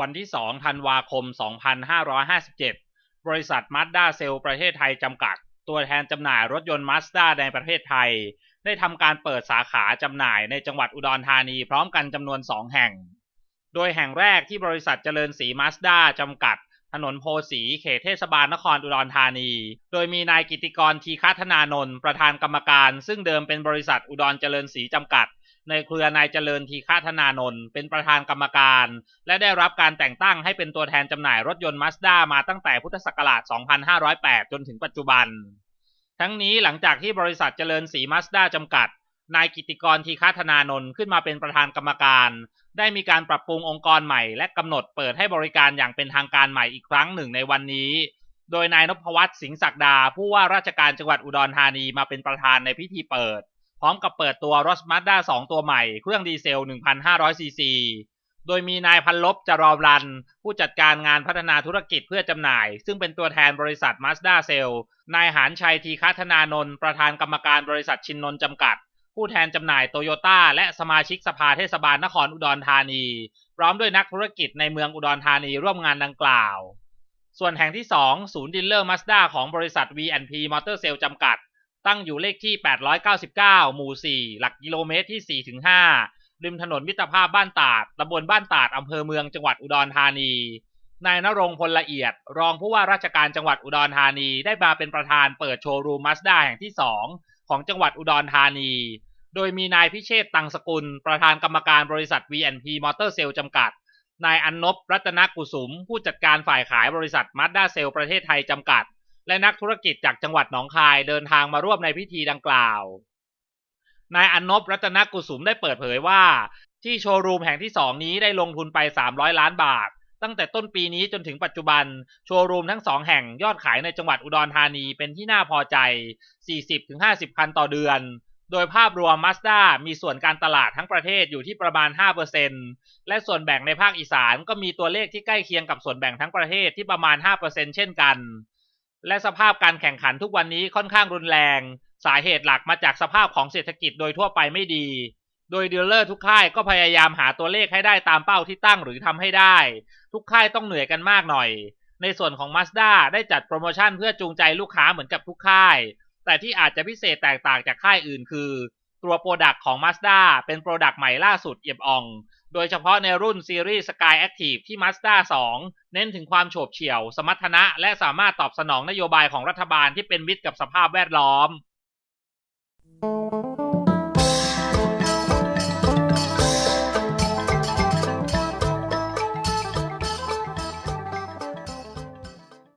วันที่ 2 ธันวาคม 2557 บริษัทมา z ด้าเซลประเทศไทยจำกัด ตัวแทนจำหน่ายรถยนต์มาสด้าในประเทศไทย ได้ทำการเปิดสาขาจำหน่ายในจังหวัดอุดรธานีพร้อมกันจำนวน 2 แห่ง โดยแห่งแรกที่บริษัทเจริญสีมาสด้าจำกัด ถนนโพสีเขตเทศบาลนครอุดรธานี โดยมีนายกิติกรทีฆธนานนท์ประธานกรรมการ ซึ่งเดิมเป็นบริษัทอุดรเจริญสีจำกัด ในเครือนายเจริญทีฆาธนานนท์เป็นประธานกรรมการ และได้รับการแต่งตั้งให้เป็นตัวแทนจำหน่ายรถยนต์มาสด้ามาตั้งแต่พุทธศักราช 2508 จนถึงปัจจุบัน ทั้งนี้หลังจากที่บริษัทเจริญสีมาสด้าจำกัด นายกิติกรทีฆาธนานนท์ขึ้นมาเป็นประธานกรรมการ ได้มีการปรับปรุงองค์กรใหม่ และกำหนดเปิดให้บริการอย่างเป็นทางการใหม่อีกครั้งหนึ่งในวันนี้โดยนายนพวัฒน์สิงห์ศักดา ผู้ว่าราชการจังหวัดอุดรธานีมาเป็นประธานในพิธีเปิด พร้อมกับเปิดตัวรถมาสด้า2 ตัวใหม่ เครื่องดีเซล 1,500 ซีซี โดยมีนายพันลบจรอมรัน ผู้จัดการงานพัฒนาธุรกิจเพื่อจำหน่าย ซึ่งเป็นตัวแทนบริษัทมาสด้าเซลนายหานชัยทีฆธนานนท์ประธานกรรมการบริษัทชินนนท์จำกัด ผู้แทนจำหน่ายโตโยต้าและสมาชิกสภาเทศบาลนครอุดรธานี พร้อมด้วยนักธุรกิจในเมืองอุดรธานีร่วมงานดังกล่าว ส่วนแห่งที่ 2 ศูนย์ดีลเลอร์มาสด้าของบริษัท V&P Motor Sale จำกัด ตั้งอยู่เลขที่ 899 หมู่ 4 หลักกิโลเมตรที่ 4-5 ริมถนนมิตรภาพบ้านตาด ตำบลบ้านตาด อำเภอเมือง จังหวัดอุดรธานี นายนรงพลละเอียด รองผู้ว่าราชการจังหวัดอุดรธานี ได้มาเป็นประธานเปิดโชว์รูมมาสด้าแห่งที่ 2 ของจังหวัดอุดรธานี โดยมีนายพิเชษตังสกุล ประธานกรรมการบริษัท VNP Motor Sale จำกัด นายอันนบรัตนกุสุม ผู้จัดการฝ่ายขายบริษัทมาสด้าเซลประเทศไทยจำกัด และนักธุรกิจจากจังหวัดหนองคายเดินทางมาร่วมในพิธีดังกล่าว นายอนนบรัตนกุสุมได้เปิดเผยว่า ที่โชว์รูมแห่งที่ 2 นี้ได้ลงทุนไป 300 ล้านบาท ตั้งแต่ต้นปีนี้จนถึงปัจจุบัน โชว์รูมทั้ง2แห่งยอดขายในจังหวัดอุดรธานีเป็นที่น่าพอใจ 40-50 คันต่อเดือน โดยภาพรวม Mazda มีส่วนการตลาดทั้งประเทศอยู่ที่ประมาณ 5%และส่วนแบ่งในภาคอีสานก็มีตัวเลขที่ใกล้เคียงกับส่วนแบ่งทั้งประเทศที่ประมาณ 5%เช่นกัน และสภาพการแข่งขันทุกวันนี้ค่อนข้างรุนแรง สาเหตุหลักมาจากสภาพของเศรษฐกิจโดยทั่วไปไม่ดี โดยดีลเลอร์ทุกค่ายก็พยายามหาตัวเลขให้ได้ตามเป้าที่ตั้งหรือทำให้ได้ ทุกค่ายต้องเหนื่อยกันมากหน่อย ในส่วนของ Mazda ได้จัดโปรโมชั่นเพื่อจูงใจลูกค้าเหมือนกับทุกค่าย แต่ที่อาจจะพิเศษแตกต่างจากค่ายอื่นคือ ตัวโปรดักต์ของ Mazda เป็นโปรดักต์ใหม่ล่าสุดเอี่ยมอ่อง โดยเฉพาะในรุ่นซีรีส์ Sky Active ที่ Mazda 2 เน้นถึงความโฉบเฉี่ยว สมรรถนะ และสามารถตอบสนองนโยบายของรัฐบาลที่เป็นมิตรกับสภาพแวดล้อม